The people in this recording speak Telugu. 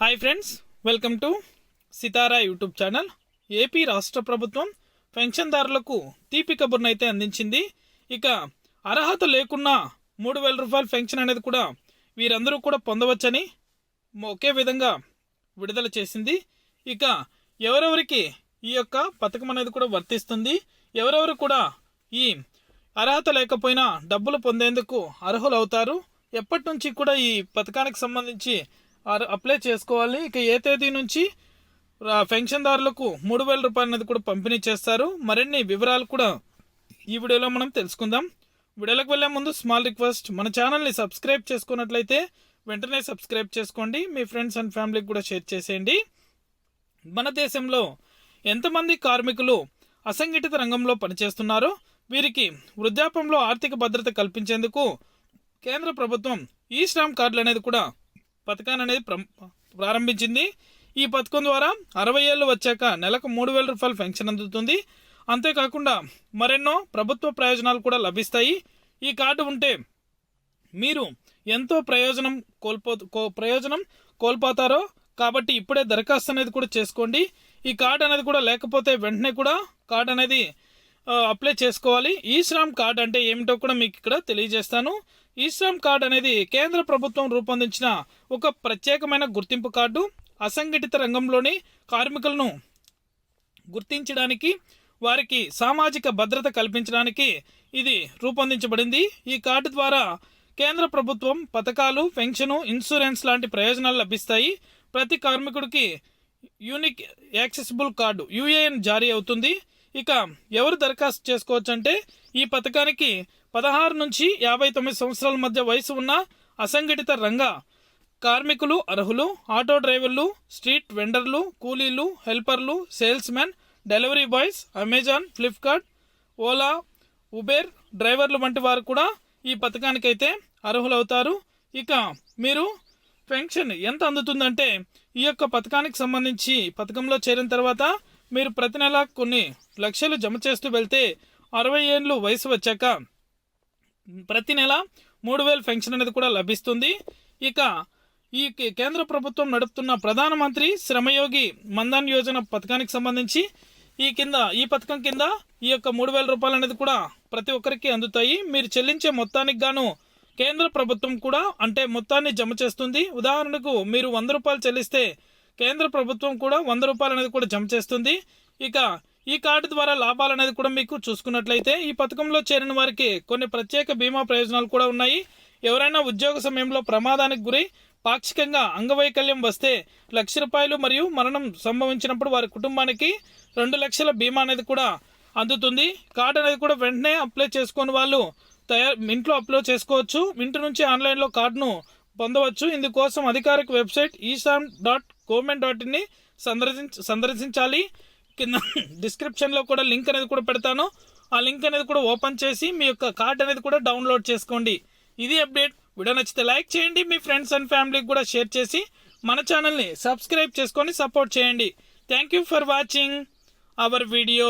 Hi friends welcome to Sitara YouTube channel AP రాష్ట్ర ప్రభుత్వం పెన్షన్దారులకు తీపి కబుర్ను అయితే అందించింది. ఇక అర్హత లేకున్నా మూడు వేల రూపాయల పెన్షన్ అనేది కూడా వీరందరూ కూడా పొందవచ్చని ఒకే విధంగా విడుదల చేసింది. ఇక ఎవరెవరికి ఈ యొక్క పథకం అనేది కూడా వర్తిస్తుంది ఎవరెవరు కూడా ఈ అర్హత లేకపోయినా డబ్బులు పొందేందుకు అర్హులు అవుతారు ఎప్పటి నుంచి కూడా ఈ పథకానికి సంబంధించి అప్లై చేసుకోవాలి. ఇక ఏ తేదీ నుంచి పెన్షన్దారులకు మూడు వేల రూపాయలు అనేది కూడా పంపిణీ చేస్తారు. మరిన్ని వివరాలు కూడా ఈ వీడియోలో మనం తెలుసుకుందాం. వీడియోలకు వెళ్ళే ముందు స్మాల్ రిక్వెస్ట్ మన ఛానల్ని సబ్స్క్రైబ్ చేసుకున్నట్లయితే వెంటనే సబ్స్క్రైబ్ చేసుకోండి. మీ ఫ్రెండ్స్ అండ్ ఫ్యామిలీకి కూడా షేర్ చేసేయండి. మన దేశంలో ఎంతమంది కార్మికులు అసంఘటిత రంగంలో పనిచేస్తున్నారో వీరికి వృద్ధాప్యంలో ఆర్థిక భద్రత కల్పించేందుకు కేంద్ర ప్రభుత్వం ఈ శ్రామ్ కార్డులు అనేది కూడా పథకాన్ని అనేది ప్రం- ప్రారంభించింది. ఈ పథకం ద్వారా అరవై ఏళ్ళు వచ్చాక నెలకు మూడు వేల రూపాయలు పెన్షన్ అందుతుంది. అంతేకాకుండా మరెన్నో ప్రభుత్వ ప్రయోజనాలు కూడా లభిస్తాయి. ఈ కార్డు ఉంటే మీరు ఎంతో ప్రయోజనం కోల్పో కో- ప్రయోజనం కోల్పోతారో కాబట్టి ఇప్పుడే దరఖాస్తు అనేది కూడా చేసుకోండి. ఈ కార్డు అనేది కూడా లేకపోతే వెంటనే కూడా కార్డ్ అనేది అప్లై చేసుకోవాలి. ఈ శ్రామ్ కార్డ్ అంటే ఏమిటో కూడా మీకు ఇక్కడ తెలియజేస్తాను. ఈ శ్రమ్ కార్డ్ అనేది కేంద్ర ప్రభుత్వం రూపొందించిన ఒక ప్రత్యేకమైన గుర్తింపు కార్డు. అసంఘటిత రంగంలోని కార్మికులను గుర్తించడానికి వారికి సామాజిక భద్రత కల్పించడానికి ఇది రూపొందించబడింది. ఈ కార్డు ద్వారా కేంద్ర ప్రభుత్వం పథకాలు పెన్షను ఇన్సూరెన్స్ లాంటి ప్రయోజనాలు లభిస్తాయి. ప్రతి కార్మికుడికి యూనిక్ యాక్సెసిబుల్ కార్డు యూఏఎన్ జారీ అవుతుంది. ఇక ఎవరు దరఖాస్తు చేసుకోవచ్చు అంటే ఈ పథకానికి పదహారు నుంచి యాభై తొమ్మిది సంవత్సరాల మధ్య వయసు ఉన్న అసంఘటిత రంగ కార్మికులు అర్హులు ఆటో డ్రైవర్లు స్ట్రీట్ వెండర్లు కూలీలు హెల్పర్లు salesman delivery boys Amazon Flipkart Ola Uber డ్రైవర్లు వంటి వారు కూడా ఈ పథకానికైతే అర్హులవుతారు. ఇక మీరు పెన్షన్ ఎంత అందుతుందంటే ఈ యొక్క పథకానికి సంబంధించి పథకంలో చేరిన తర్వాత మీరు ప్రతి నెల కొన్ని లక్షలు జమ చేస్తూ వెళ్తే అరవై ఏళ్ళు వయసు వచ్చాక ప్రతి నెల మూడు వేలు పెన్షన్ అనేది కూడా లభిస్తుంది. ఇక ఈ కేంద్ర ప్రభుత్వం నడుపుతున్న ప్రధానమంత్రి శ్రమయోగి మందాన్ యోజన పథకానికి సంబంధించి ఈ కింద ఈ పథకం కింద ఈ యొక్క మూడు వేల రూపాయలు అనేది కూడా ప్రతి ఒక్కరికి అందుతాయి. మీరు చెల్లించే మొత్తానికి గాను కేంద్ర ప్రభుత్వం కూడా అంటే మొత్తాన్ని జమ చేస్తుంది. ఉదాహరణకు మీరు వంద రూపాయలు చెల్లిస్తే కేంద్ర ప్రభుత్వం కూడా వంద రూపాయలు అనేది కూడా జమ చేస్తుంది. ఇక ఈ కార్డు ద్వారా లాభాలు అనేది కూడా మీకు చూసుకున్నట్లయితే ఈ పథకంలో చేరిన వారికి కొన్ని ప్రత్యేక బీమా ప్రయోజనాలు కూడా ఉన్నాయి. ఎవరైనా ఉద్యోగ సమయంలో ప్రమాదానికి గురి పాక్షికంగా అంగవైకల్యం వస్తే లక్ష రూపాయలు మరియు మరణం సంభవించినప్పుడు వారి కుటుంబానికి రెండు లక్షల బీమా అనేది కూడా అందుతుంది. కార్డు అనేది కూడా వెంటనే అప్లై చేసుకొని వాళ్ళు తయారు ఇంట్లో అప్లోడ్ చేసుకోవచ్చు. ఇంటి నుంచి ఆన్లైన్లో కార్డును పొందవచ్చు. ఇందుకోసం అధికారిక వెబ్సైట్ ఈశాన్ డాట్ గవర్నమెంట్ డాట్ ఇన్ని సందర్శించ సందర్శించాలి. కింద డిస్క్రిప్షన్లో కూడా లింక్ అనేది కూడా పెడతాను. ఆ లింక్ అనేది కూడా ఓపెన్ చేసి మీ యొక్క కార్డ్ అనేది కూడా డౌన్లోడ్ చేసుకోండి. ఇది అప్డేట్. వీడియో నచ్చితే లైక్ చేయండి. మీ ఫ్రెండ్స్ అండ్ ఫ్యామిలీకి కూడా షేర్ చేసి మన ఛానల్ని సబ్స్క్రైబ్ చేసుకొని సపోర్ట్ చేయండి. Thank you for watching our video.